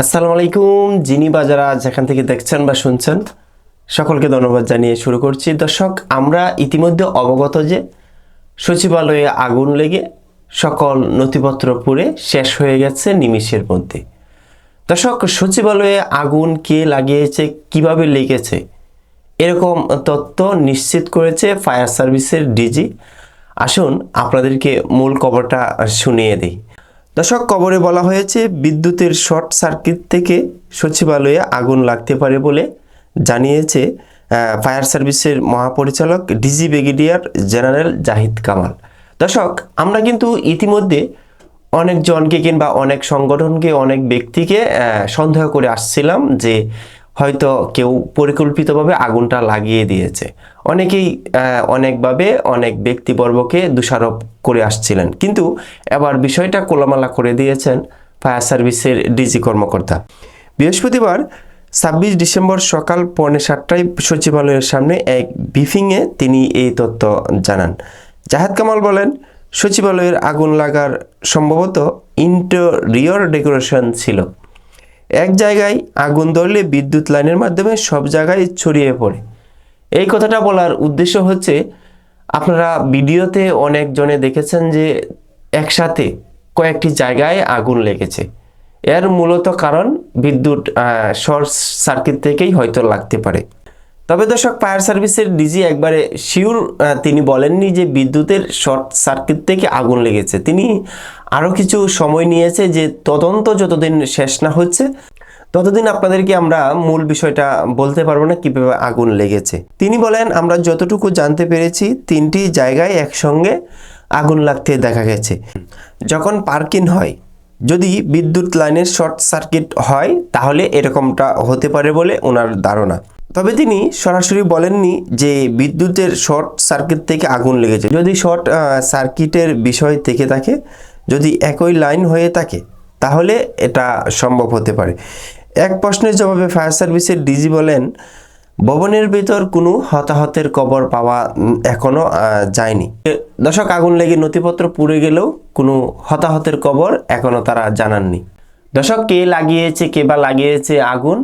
আসসালামু আলাইকুম, যিনি বাজারা যেখান থেকে দেখছেন বা শুনছেন, সকলকে ধন্যবাদ জানিয়ে শুরু করছি। দর্শক, আমরা ইতিমধ্যে অবগত যে সচিবালয়ে আগুন লেগে সকল নথিপত্র পুড়ে শেষ হয়ে গেছে নিমিষের মধ্যে। দর্শক, সচিবালয়ে আগুন কে লাগিয়েছে, কীভাবে লেগেছে, এরকম তথ্য নিশ্চিত করেছে ফায়ার সার্ভিসের ডিজি। আসুন, আপনাদেরকে মূল খবরটা শুনিয়ে দিই। দর্শক কবরে বলা হয়েছে, বিদ্যুতের শর্ট সার্কিট থেকে সচিবালয়ে আগুন লাগতে পারে বলে জানিয়েছে ফায়ার সার্ভিসের মহাপরিচালক DG brigadier general Zahid Kamal. দশক, আমরা কিন্তু ইতিমধ্যে অনেকজনকে কিংবা অনেক সংগঠনকে, অনেক ব্যক্তিকে সন্দেহ করে আসছিলাম যে হয়তো কেউ পরিকল্পিতভাবে আগুনটা লাগিয়ে দিয়েছে। অনেকেই অনেকভাবে অনেক ব্যক্তিবর্গকে দোষারোপ করে আসছিলেন। কিন্তু এবার বিষয়টা কোলামালা করে দিয়েছেন ফায়ার সার্ভিসের ডিজি কর্মকর্তা। বৃহস্পতিবার ছাব্বিশ ডিসেম্বর সকাল পৌনে সাতটায় সচিবালয়ের সামনে এক ব্রিফিংয়ে তিনি এই তথ্য জানান। জাহাদ কামাল বলেন, সচিবালয়ের আগুন লাগার সম্ভবত ইন্টেরিয়র ডেকোরেশন ছিল। এক জায়গায় আগুন ধরলে বিদ্যুৎ লাইনের মাধ্যমে সব জায়গায় ছড়িয়ে পড়ে। এই কথাটা বলার উদ্দেশ্য হচ্ছে, আপনারা ভিডিওতে অনেকজনে দেখেছেন যে একসাথে কয়েকটি জায়গায় আগুন লেগেছে। এর মূলত কারণ বিদ্যুৎ শর্ট সার্কিট থেকেই হয়তো লাগতে পারে। তবে দর্শক, ফায়ার সার্ভিসের ডিজি একবারে শিওর তিনি বলেননি যে বিদ্যুতের শর্ট সার্কিট থেকে আগুন লেগেছে। তিনি আরও কিছু সময় নিয়েছে যে তদন্ত যতদিন শেষ না হচ্ছে, ততদিন আপনাদেরকে আমরা মূল বিষয়টা বলতে পারব না কীভাবে আগুন লেগেছে। তিনি বলেন, আমরা যতটুকু জানতে পেরেছি, তিনটি জায়গায় একসঙ্গে আগুন লাগতে দেখা গেছে। যখন পার্কিং হয়, যদি বিদ্যুৎ লাইনের শর্ট সার্কিট হয়, তাহলে এরকমটা হতে পারে বলে ওনার ধারণা। তবে তিনি সরাসরি বলেননি যে বিদ্যুতের শর্ট সার্কিট থেকে আগুন লেগেছে। যদি শর্ট সার্কিটের বিষয় থেকে থাকে, যদি একই লাইন হয়ে থাকে, তাহলে এটা সম্ভব হতে পারে। এক প্রশ্নের জবাবে ফায়ার সার্ভিসের ডিজি বলেন, ভবনের ভেতর কোনো হতাহতের কবর পাওয়া এখনও যায়নি। দশক আগুন লেগে নথিপত্র পুড়ে গেলেও কোনো হতাহতের কবর এখনও তারা জানাননি। দর্শক, কে লাগিয়েছে, কে বা লাগিয়েছে আগুন?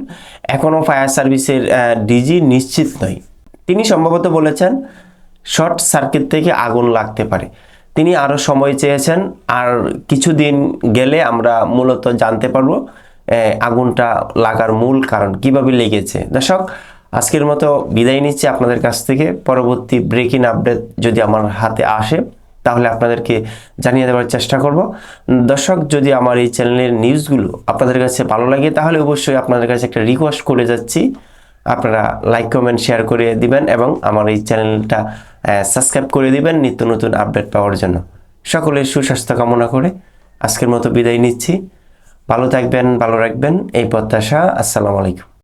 এখনও ফায়ার সার্ভিসের ডিজি নিশ্চিত নয়। তিনি সম্ভবত বলেছেন, শর্ট সার্কিট থেকে আগুন লাগতে পারে। তিনি আরও সময় চেয়েছেন, আর কিছুদিন গেলে আমরা মূলত জানতে পারব আগুনটা লাগার মূল কারণ কীভাবে লেগেছে। দর্শক, আজকের মতো বিদায় নিচ্ছি আপনাদের কাছ থেকে। পরবর্তী ব্রেকিং আপডেট যদি আমার হাতে আসে তাহলে আপনাদেরকে জানিয়ে দেওয়ার চেষ্টা করব। দর্শক, যদি আমার এই চ্যানেলের নিউজগুলো আপনাদের কাছে ভালো লাগে, তাহলে অবশ্যই আপনাদের কাছে একটা রিকোয়েস্ট করে যাচ্ছি। আপনারা লাইক কমেন্ট শেয়ার করে দিবেন এবং আমার এই চ্যানেলটা সাবস্ক্রাইব করে দিবেন নিত্য নতুন আপডেট পাওয়ার জন্য। সকলের সুস্বাস্থ্য কামনা করে আজকের মতো বিদায় নিচ্ছি। ভালো থাকবেন, ভালো রাখবেন। এই প্রত্যাশা, আসসালামু আলাইকুম।